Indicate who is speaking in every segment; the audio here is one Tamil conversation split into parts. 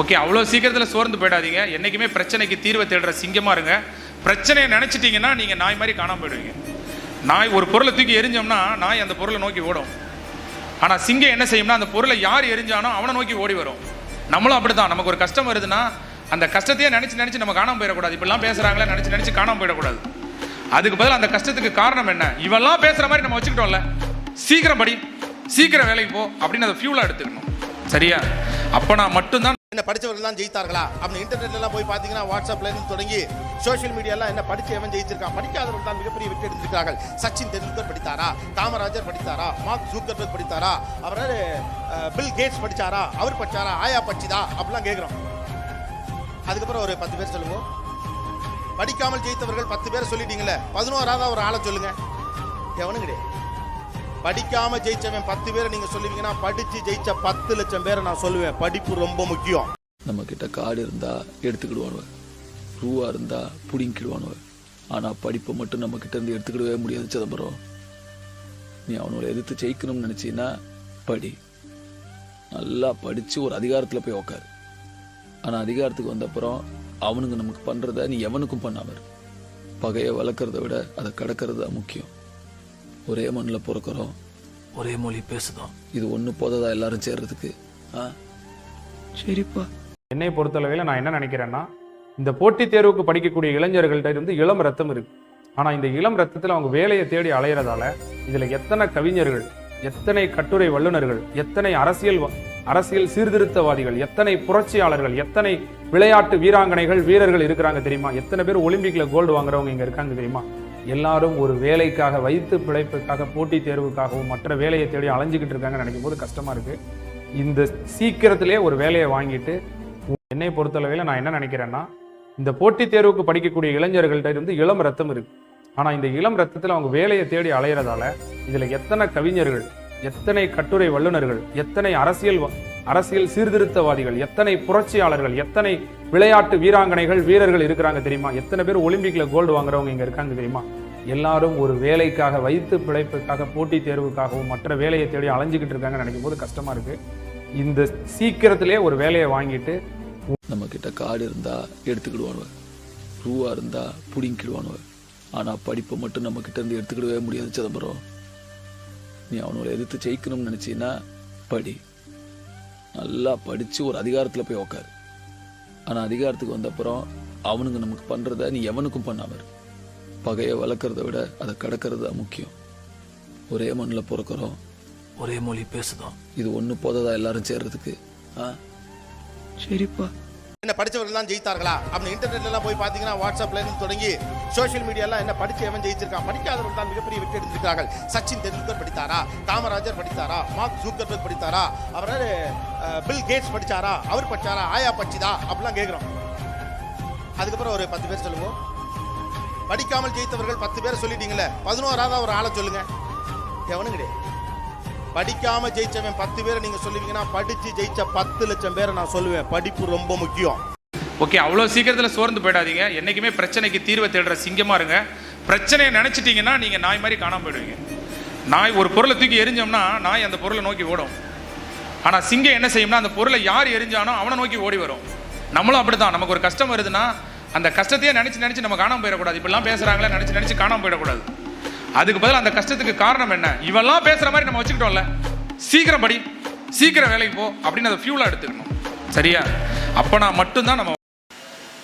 Speaker 1: ஓகே அவ்வளோ சீக்கிரத்தில் சோர்ந்து போயிடாதீங்க. என்றைக்குமே பிரச்சனைக்கு தீர்வை தேடுற சிங்கமாக இருங்க. பிரச்சனையை நினச்சிட்டிங்கன்னா நீங்கள் நாய் மாதிரி காணாமல் போயிடுவீங்க. நாய் ஒரு பொருளை தூக்கி எரிஞ்சோம்னா நாய் அந்த பொருளை நோக்கி ஓடும். ஆனால் சிங்கம் என்ன செய்யும்னா அந்த பொருளை யார் எரிஞ்சானோ அவனை நோக்கி ஓடி வரும். நம்மளும் அப்படி தான் நமக்கு ஒரு கஷ்டம் வருதுன்னா அந்த கஷ்டத்தையே நினச்சி நினச்சி நம்ம காணாமல் போயிடக்கூடாது. இப்படிலாம் பேசுகிறாங்களே நினச்சி நினச்சி காணாமல் போயிடக்கூடாது. அதுக்கு பதில் அந்த கஷ்டத்துக்கு காரணம் என்ன? இவெல்லாம் பேசுகிற மாதிரி நம்ம வச்சுக்கிட்டோம்ல. சீக்கிரம் படி. சீக்கிரம் வேலைக்கு போ. அப்படின்னு அதை ஃபியூலாக எடுத்துக்கணும். சரியா? அப்போ நான் மட்டும்தான்
Speaker 2: என்ன படித்தவர்கள்லாம் தான் ஜெயித்தார்களா? அப்படி இன்டர்நெட்லாம் போய் பார்த்தீங்கன்னா வாட்ஸ்அப்லேருந்து தொடங்கி சோஷியல் மீடியாலாம் என்ன படித்து எவன் ஜெயிச்சிருக்கான்? படிக்காதவர்கள் தான் மிகப்பெரிய வெற்றி அடைந்திருக்கிறார்கள் சச்சின் தெண்டுல்கர் படித்தாரா? காமராஜர் படித்தாரா? மார்க் ஜூக்கர்பர்க் படித்தாரா? அவர் பில் கேட்ஸ் படிச்சாரா? அவர் படிச்சாரா? ஆயா படிச்சுதா? அப்படிலாம் கேட்குறோம். அதுக்கப்புறம் ஒரு பத்து பேர் சொல்லுவோம் படிக்காமல் ஜெயித்தவர்கள் பத்து பேர் சொல்லிட்டீங்களே. பதினோராவது ஒரு ஆளை சொல்லுங்கள் எவனும் கிடையாது. படிக்காம ஜெயிச்சவன் பத்து பேரை நீங்க சொல்லுவீங்கன்னா படிச்சு ஜெயிச்ச பத்து லட்சம் பேரை நான் சொல்லுவேன். படிப்பு ரொம்ப முக்கியம்.
Speaker 3: நம்ம கிட்ட காடு இருந்தா எடுத்துக்கிடுவானுவ. ரூவா இருந்தா புடிங்கிடுவானுவ ஆனா படிப்பை மட்டும் நம்ம கிட்ட இருந்து எடுத்துக்கிடவே முடியாது சிதம்பரம். நீ அவனோட எதிர்த்து ஜெயிக்கணும்னு நினைச்சீன்னா படி. நல்லா படிச்சு ஒரு அதிகாரத்துல போய் உக்காரு. ஆனா அதிகாரத்துக்கு வந்த அப்புறம் அவனுங்க நமக்கு பண்றத நீ எவனுக்கும் பண்ணாம பகையை வளர்க்கறத விட அதை கடக்கிறது தான் முக்கியம். ஒரே மண்ணில் பிறக்கிறோம். ஒரே மொழி பேசுதோம். இது ஒண்ணு போததா எல்லாரும் சேர்றதுக்கு? ஆ? சரிப்பா.
Speaker 4: என்னை பொறுத்தளவில் நான் என்ன நினைக்கிறேன்னா இந்த போட்டித் தேர்வுக்கு படிக்கக்கூடிய இளைஞர்கள்ட்ட இருந்து இளம் ரத்தம் இருக்கு. ஆனா இந்த இளம் ரத்தத்தில் அவங்க வேலையை தேடி அலையறதால இதுல எத்தனை கவிஞர்கள் எத்தனை கட்டுரை வல்லுநர்கள் எத்தனை அரசியல் வ- அரசியல் சீர்திருத்தவாதிகள் எத்தனை புரட்சியாளர்கள் எத்தனை விளையாட்டு வீராங்கனைகள் வீரர்கள் இருக்கிறாங்க தெரியுமா? எத்தனை பேர் ஒலிம்பிக்ல கோல்டு வாங்குறவங்க இங்க இருக்காங்க தெரியுமா? எல்லாரும் ஒரு வேலைக்காக வைத்து பிழைப்புக்காக போட்டித் தேர்வுக்காகவும் மற்ற வேலையை தேடி அலைஞ்சிக்கிட்டு இருக்காங்கன்னு நினைக்கும் போது கஷ்டமாக இருக்குது இந்த சீக்கிரத்திலே ஒரு வேலையை வாங்கிட்டு என்னை பொறுத்தளவில் நான் என்ன நினைக்கிறேன்னா இந்த போட்டித் தேர்வுக்கு படிக்கக்கூடிய இளைஞர்கள்ட்ட இருந்து இளம் ரத்தம் இருக்குது ஆனால் இந்த இளம் ரத்தத்தில் அவங்க வேலையை தேடி அலையிறதால இதில் எத்தனை கவிஞர்கள் எத்தனை கட்டுரை வல்லுநர்கள் எத்தனை அரசியல் அரசியல் சீர்திருத்தவாதிகள் எத்தனை புரட்சியாளர்கள் எத்தனை விளையாட்டு வீராங்கனைகள் வீரர்கள் இருக்கிறாங்க தெரியுமா? எத்தனை பேர் ஒலிம்பிக்ல கோல்டு வாங்குறவங்க இங்க இருக்காங்க தெரியுமா? எல்லாரும் ஒரு வேலைக்காக வைத்து பிழைப்புக்காக போட்டித் தேர்வுக்காகவும் மற்ற வேலையை தேடி அலைஞ்சிக்கிட்டு இருக்காங்கன்னு நினைக்கும் போது கஷ்டமா இருக்கு. இந்த சீக்கிரத்திலே ஒரு வேலையை வாங்கிட்டு
Speaker 3: நம்ம கிட்ட காடு இருந்தா எடுத்துக்கிடுவானுவ. ரூவா இருந்தா புடிங்கிடுவானுவ ஆனா படிப்பை மட்டும் நம்ம கிட்ட இருந்து எடுத்துக்கிடவே முடியாது சிதம்பரம். நீ அவனோட எதிர்த்து ஜெயிக்கணும்னு நினைச்சீன்னா படி. நல்லா படிச்சு ஒரு அதிகாரத்துல போய் உக்காரு. ஆனா அதிகாரத்துக்கு வந்த அப்புறம் அவனுங்க நமக்கு பண்றத நீ எவனுக்கும் பண்ணாம. பகையை வளர்க்கறத விட அதை கடக்கிறது தான் முக்கியம். ஒரே மண்ணில் பிறக்கிறோம். ஒரே மொழி பேசுதோம். இது ஒண்ணு போததா எல்லாரும் சேர்றதுக்கு? ஆ? சரிப்பா.
Speaker 2: என்ன படித்தவர்கள்லாம் தான் ஜெயித்தார்களா? அப்படி இன்டர்நெட்லாம் போய் பார்த்தீங்கன்னா வாட்ஸ்அப்ல இருந்து தொடங்கி சோஷியல் மீடியாலாம் என்ன படித்து எவன் ஜெயிச்சிருக்கான்? படிக்காதவர்கள் தான் மிகப்பெரிய வெற்றி எடுத்திருக்கிறார்கள் சச்சின் தெண்டுல்கர் படித்தாரா? காமராஜர் படித்தாரா? மார்க் ஜூக்கர்பர்க் படித்தாரா? அவர் பில் கேட்ஸ் படிச்சாரா? அவர் படிச்சாரா? ஆயா படிச்சுதா அப்படிலாம் கேட்குறோம். அதுக்கப்புறம் ஒரு பத்து பேர் சொல்லுவோம். படிக்காமல் ஜெயித்தவர்கள் பத்து பேர் சொல்லிட்டீங்களே பதினோராவது ஒரு ஆளை சொல்லுங்க. எவனும் கிடையாது. படிக்காம ஜெயிச்சவன் பத்து பேரை நீங்க சொல்லுவீங்கன்னா படிச்சு ஜெயிச்ச பத்து லட்சம் பேரை நான் சொல்லுவேன். படிப்பு ரொம்ப முக்கியம்.
Speaker 1: ஓகே அவ்வளோ சீக்கிரத்தில் சோர்ந்து போயிடாதீங்க. என்றைக்குமே பிரச்சனைக்கு தீர்வை தேடுற சிங்கமாக இருங்க. பிரச்சனையை நினச்சிட்டிங்கன்னா நீங்கள் நாய் மாதிரி காணாமல் போயிடுவீங்க. நாய் ஒரு பொருளை தூக்கி எரிஞ்சோம்னா நாய் அந்த பொருளை நோக்கி ஓடும். ஆனால் சிங்கம் என்ன செய்யும்னா அந்த பொருளை யார் எரிஞ்சானோ அவனை நோக்கி ஓடி வரும். நம்மளும் அப்படி தான் நமக்கு ஒரு கஷ்டம் வருதுன்னா அந்த கஷ்டத்தையே நினச்சி நினச்சி நம்ம காணாமல் போயிடக்கூடாது. இப்படிலாம் பேசுகிறாங்களே நினச்சி நினச்சி காணாமல் போயிடக்கூடாது. அதுக்கு பதில் அந்த கஷ்டத்துக்கு காரணம் என்ன? இவெல்லாம் பேசுகிற மாதிரி நம்ம வச்சுக்கிட்டோம்ல. சீக்கிரம் படி. சீக்கிரம் வேலைக்கு போ அப்படின்னு அதை ஃபியூலாக எடுத்துக்கணும். சரியா? அப்போ நான் மட்டும்தான் நம்ம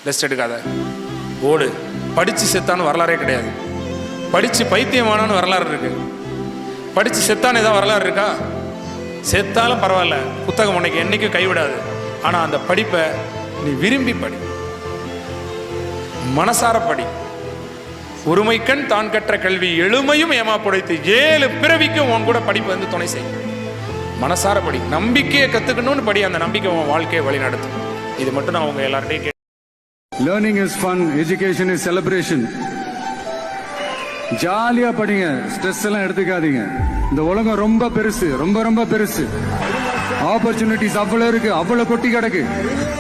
Speaker 1: ரெஸ்ட் எடுக்காத. ஓடு. படித்து செத்தான்னு வரலாறே கிடையாது. படித்து பைத்தியமானான்னு வரலாறு இருக்கு. படித்து செத்தான்னு ஏதாவது வரலாறு இருக்கா? செத்தாலும் பரவாயில்ல. புத்தகம் உனக்கு என்னைக்கும் கைவிடாது. ஆனால் அந்த படிப்பை நீ விரும்பி படி. மனசார படி. ஒருமைக்கண் தான் கற்ற கல்வி எளிமையும் ஏமாப்புடைத்து ஏழு பிறவிக்கும் உன் கூட படிப்பு வந்து துணை செய்யும் மனசார படி நம்பிக்கையை கத்துக்கணும்னு படி அந்த நம்பிக்கை உன் வாழ்க்கையை வழி நடத்தும் இது மட்டும் நான் உங்க எல்லார்ட்டையும் கேட்டு
Speaker 5: learning is fun education is celebration ஜாலியா படிங்க ஸ்ட்ரெஸ் எல்லாம் எடுத்துக்காதீங்க. இந்த உலகம் ரொம்ப பெருசு ரொம்ப ரொம்ப பெருசு. ஆப்பர்ச்சுனிட்டிஸ் அவ்வளவு இருக்கு அவ்வளவு கொட்டி கிடக்கு.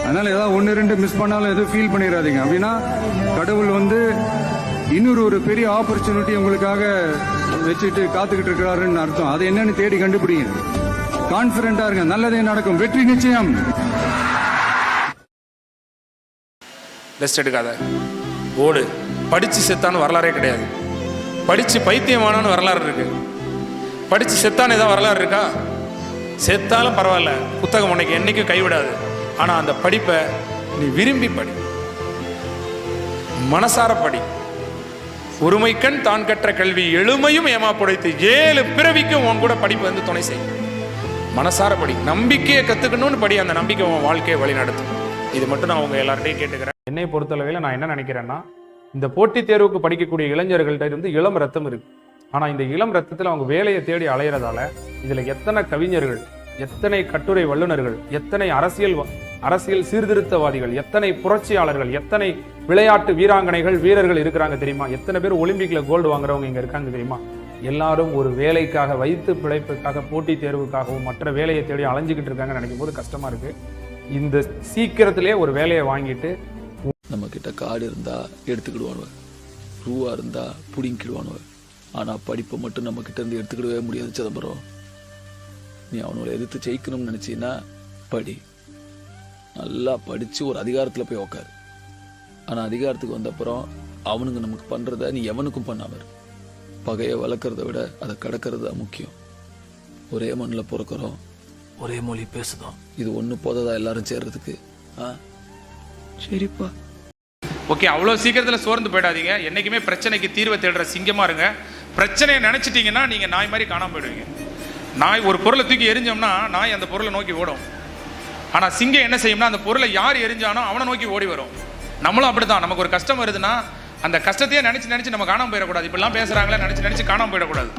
Speaker 5: அதனால ஏதாவது ஒன்னு ரெண்டு மிஸ் பண்ணாலும் எதுவும் ஃபீல் பண்ணிடாதீங்க. அப்படின்னா கடவுள் வந்து இன்னொரு ஒரு பெரிய ஆப்பர்ச்சுனிட்டி உங்களுக்காக வச்சுட்டு காத்துக்கிட்டு இருக்கிறாருன்னு அர்த்தம். அது என்னன்னு தேடி கண்டுபிடிங்க. கான்பிடண்டா இருங்க. நல்லதே நடக்கும். வெற்றி நிச்சயம்.
Speaker 1: ரெஸ்ட் எடுக்காத. ஓடு. படிச்சு செத்தான்னு வரலாறே கிடையாது. படிச்சு பைத்தியமானான்னு வரலாறு இருக்கு. படிச்சு செத்தான்னு ஏதாவது வரலாறு இருக்கா? செத்தாலும் பரவாயில்ல. புத்தகம் உனக்கு என்னைக்கும் கைவிடாது. ஆனால் அந்த படிப்பை நீ விரும்பி படி. மனசார படி. ஒருமைக்கண் தான் கற்ற கல்வி எழுமையும் ஏமா புடைத்து ஏழு பிறவிக்கும் உன் கூட படிப்பு வந்து துணை செய்யும் மனசார படி நம்பிக்கையை கத்துக்கணும்னு படி அந்த நம்பிக்கை உன் வாழ்க்கையை வழி நடத்தும் இது மட்டும் நான் உங்க எல்லார்ட்டையும் கேட்டுக்கிறேன்.
Speaker 4: என்னை பொறுத்தளவில் நான் என்ன நினைக்கிறேன்னா இந்த போட்டித் தேர்வுக்கு படிக்கக்கூடிய இளைஞர்கள்ட்ட இருந்து இளம் ரத்தம் இருக்கு. ஆனா இந்த இளம் ரத்தத்தில் அவங்க வேலையை தேடி அலையிறதால இதுல எத்தனை கவிஞர்கள் எத்தனை கட்டுரை வல்லுநர்கள் எத்தனை அரசியல் அரசியல் சீர்திருத்தவாதிகள் எத்தனை புரட்சியாளர்கள் எத்தனை விளையாட்டு வீராங்கனைகள் வீரர்கள் இருக்கிறாங்க தெரியுமா? எத்தனை பேர் ஒலிம்பிக்ல கோல்டு வாங்குறவங்க இங்க இருக்காங்க தெரியுமா? எல்லாரும் ஒரு வேலைக்காக வைத்து பிழைப்புக்காக போட்டித் தேர்வுக்காகவும் மற்ற வேலையை தேடி அலைஞ்சிக்கிட்டு இருக்காங்கன்னு நினைக்கும் போது கஷ்டமா இருக்கு. இந்த சீக்கிரத்திலே ஒரு வேலையை வாங்கிட்டு
Speaker 3: நம்ம கிட்ட காடு இருந்தா எடுத்துக்கிடுவானுவ. ரூவா இருந்தா புடிங்கிடுவானுவ ஆனா படிப்பை மட்டும் நம்ம கிட்ட இருந்து எடுத்துக்கிடவே முடியாது சிதம்பரம். நீ அவனோட எதிர்த்து ஜெயிக்கணும்னு நினைச்சீன்னா படி. நல்லா படிச்சு ஒரு அதிகாரத்துல போய் உக்காரு. ஆனா அதிகாரத்துக்கு வந்த அப்புறம் அவனுங்க நமக்கு பண்றத நீ எவனுக்கும் பண்ணாம இரு. பகையை வளர்க்கறத விட அதை கடக்கிறது தான் முக்கியம். ஒரே மண்ணில் பிறக்கிறோம். ஒரே மொழி பேசுதோம். இது ஒண்ணு போததா எல்லாரும் சேர்றதுக்கு? ஆ? சரிப்பா.
Speaker 1: ஓகே அவ்வளோ சீக்கிரத்தில் சோர்ந்து போயிடாதீங்க. என்னைக்குமே பிரச்சனைக்கு தீர்வை தேடுற சிங்கமா இருங்க. பிரச்சனையை நினைச்சிட்டீங்கன்னா நீங்க நாய் மாதிரி காணாம போயிடுவீங்க. நாய் ஒரு பொருளை தூக்கி எரிஞ்சோம்னா நாய் அந்த பொருளை நோக்கி ஓடும். ஆனால் சிங்கம் என்ன செய்யும்னா அந்த பொருளை யார் எரிஞ்சானோ அவனை நோக்கி ஓடி வரும். நம்மளும் அப்படிதான் நமக்கு ஒரு கஷ்டம் வருதுன்னா அந்த கஷ்டத்தையே நினச்சி நினச்சி நம்ம காணாமல் போயிடக்கூடாது. இப்படிலாம் பேசுகிறாங்களே நினச்சி நினச்சி காணாம போயிடக்கூடாது.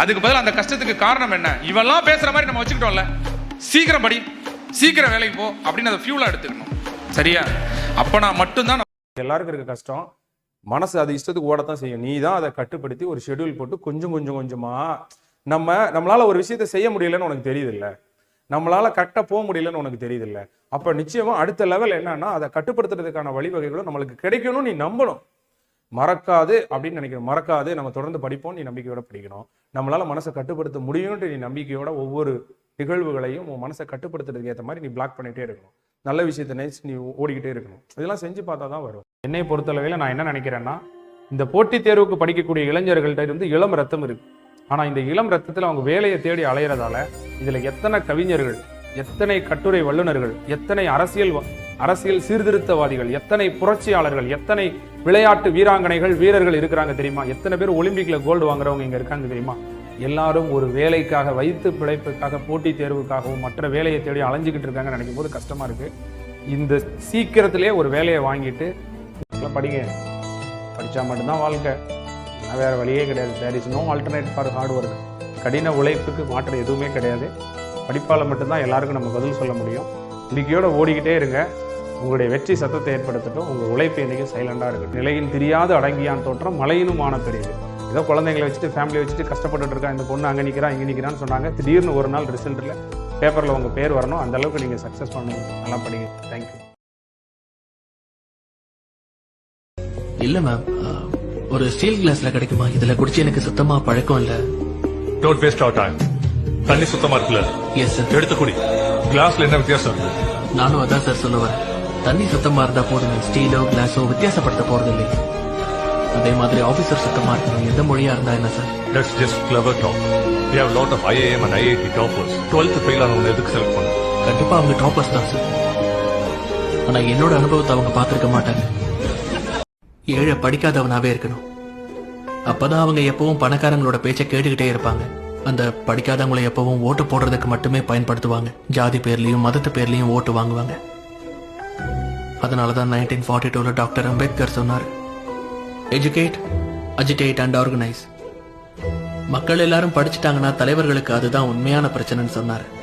Speaker 1: அதுக்கு பதில் அந்த கஷ்டத்துக்கு காரணம் என்ன? இவெல்லாம் பேசுகிற மாதிரி நம்ம வச்சுக்கிட்டோம்ல. சீக்கிரம் படி சீக்கிரம் வேலைக்கு போ அப்படின்னு அதை ஃபியூலாக எடுத்துக்கணும். சரியா? அப்பனா மட்டும்தான்
Speaker 4: எல்லாருக்கும் இருக்க கஷ்டம். மனசு அது இஷ்டத்துக்கு ஓடத்தான் செய்யும். நீ தான் அதை கட்டுப்படுத்தி ஒரு ஷெட்யூல் போட்டு கொஞ்சம் கொஞ்சம் கொஞ்சமாக நம்ம நம்மளால் ஒரு விஷயத்தை செய்ய முடியலன்னு உனக்கு தெரியுது இல்லை நம்மளால கரெக்டாக போக முடியலன்னு உனக்கு தெரியுது அப்போ அப்ப நிச்சயமா அடுத்த லெவல் என்னன்னா அதை கட்டுப்படுத்துறதுக்கான வழிவகைகளும் நம்மளுக்கு கிடைக்கணும் நீ நம்பணும். மறக்காது அப்படின்னு நினைக்கிறோம் மறக்காது நம்ம தொடர்ந்து படிப்போம் நீ நம்பிக்கையோட படிக்கணும். நம்மளால மனசை கட்டுப்படுத்த முடியும்ன்ற நீ நம்பிக்கையோட ஒவ்வொரு நிகழ்வுகளையும் உன் மனசை கட்டுப்படுத்துறதுக்கு ஏற்ற மாதிரி நீ பிளாக் பண்ணிட்டே இருக்கணும். நல்ல விஷயத்தை நினைச்சு நீ ஓடிக்கிட்டே இருக்கணும். இதெல்லாம் செஞ்சு பார்த்தா தான் வரும். என்னை பொறுத்தளவில் நான் என்ன நினைக்கிறேன்னா இந்த போட்டித் தேர்வுக்கு படிக்கக்கூடிய இளைஞர்கள்ட்ட இருந்து இளம் ரத்தம் இருக்கு. ஆனால் இந்த இளம் ரத்தத்தில் அவங்க வேலையை தேடி அலையிறதால இதில் எத்தனை கவிஞர்கள் எத்தனை கட்டுரை வல்லுநர்கள் எத்தனை அரசியல் அரசியல் சீர்திருத்தவாதிகள் எத்தனை புரட்சியாளர்கள் எத்தனை விளையாட்டு வீராங்கனைகள் வீரர்கள் இருக்கிறாங்க தெரியுமா? எத்தனை பேர் ஒலிம்பிக்ல கோல்டு வாங்குறவங்க இங்க இருக்காங்க தெரியுமா? எல்லாரும் ஒரு வேலைக்காக வைத்து பிழைப்புக்காக போட்டித் தேர்வுக்காகவும் மற்ற வேலையை தேடி அலைஞ்சுக்கிட்டு இருக்காங்கன்னு நினைக்கும் போது கஷ்டமா இருக்கு. இந்த சீக்கிரத்திலே ஒரு வேலையை வாங்கிட்டு படிங்க. படிச்சா மட்டும்தான் வாழ்க்கை. வேறு வழியே கிடையாது. There is no alternate for hard work கடின உழைப்புக்கு மாற்றம் எதுவுமே கிடையாது. படிப்பால் மட்டும்தான் எல்லாருக்கும் நம்ம பதில் சொல்ல முடியும். இன்றைக்கியோட ஓடிக்கிட்டே இருங்க. உங்களுடைய வெற்றி சத்தத்தை ஏற்படுத்தட்டும். உங்கள் உழைப்பு என்றைக்கும் சைலண்டாக இருக்கட்டும். நிலையின் தெரியாது அடங்கியான் தோற்றம் மலையினும் மான பெரியது ஏதோ குழந்தைங்களை வச்சுட்டு ஃபேமிலியை வச்சுட்டு கஷ்டப்பட்டுட்டு இருக்கா இந்த பொண்ணு அங்கே நிற்கிறா இங்கே நிற்கிறான்னு சொன்னாங்க. திடீர்னு ஒரு நாள் ரிசல்ட்டில் பேப்பரில் உங்கள் பேர் வரணும். அந்த அளவுக்கு நீங்கள் சக்ஸஸ் பண்ணணும். நல்லா படிங்க. தேங்க்யூ
Speaker 6: இல்லை மேம் ஒரு ஸ்டீல் கிளாஸ்ல கிடைக்குமா? இதுல குடிச்சு எனக்கு சுத்தமா பழக்கம் இல்ல.
Speaker 7: டோன்ட் வேஸ்ட் our டைம் தண்ணி சுத்தமா இருக்குல்ல?
Speaker 6: எஸ் சார்
Speaker 7: எடுத்து குடி. கிளாஸ்ல என்ன வித்தியாசம்
Speaker 6: நானும் அதான் சார் சொல்ல வரேன் தண்ணி சுத்தமா இருந்தா போதும். ஸ்டீலோ கிளாஸோ வித்தியாசப்படுத்த போறது இல்லை அதே மாதிரி ஆபீசர் சுத்தமா இருக்கணும். எந்த மொழியா இருந்தா என்ன sir
Speaker 7: that's just clever talk we have lot of IAM and IIT toppers 12th fail ஆனவங்க எதுக்கு செலக்ட் பண்ண
Speaker 6: கண்டிப்பா அவங்க டாப்பர்ஸ் தான் சார் ஆனா என்னோட அனுபவத்தை அவங்க பார்த்திருக்க மாட்டாங்க. ஏழை படிக்காதவனாவே இருக்கணும். அப்பதான் அவங்க எப்பவும் பணக்காரங்களோட பேச்சை கேட்டுக்கிட்டே இருப்பாங்க. அந்த படிக்காதவங்களை எப்பவும் ஓட்டு போடுறதுக்கு மட்டுமே பயன்படுத்துவாங்க. ஜாதி பேர்லயும் மதத்து பேர்லயும் ஓட்டு வாங்குவாங்க. அதனாலதான் நைன்டீன் ஃபார்ட்டி டூல டாக்டர் அம்பேத்கர் சொன்னார். எஜுகேட் அஜிடேட் அண்ட் ஆர்கனைஸ் மக்கள் எல்லாரும் படிச்சுட்டாங்கன்னா தலைவர்களுக்கு அதுதான் உண்மையான பிரச்சனைன்னு சொன்னார்.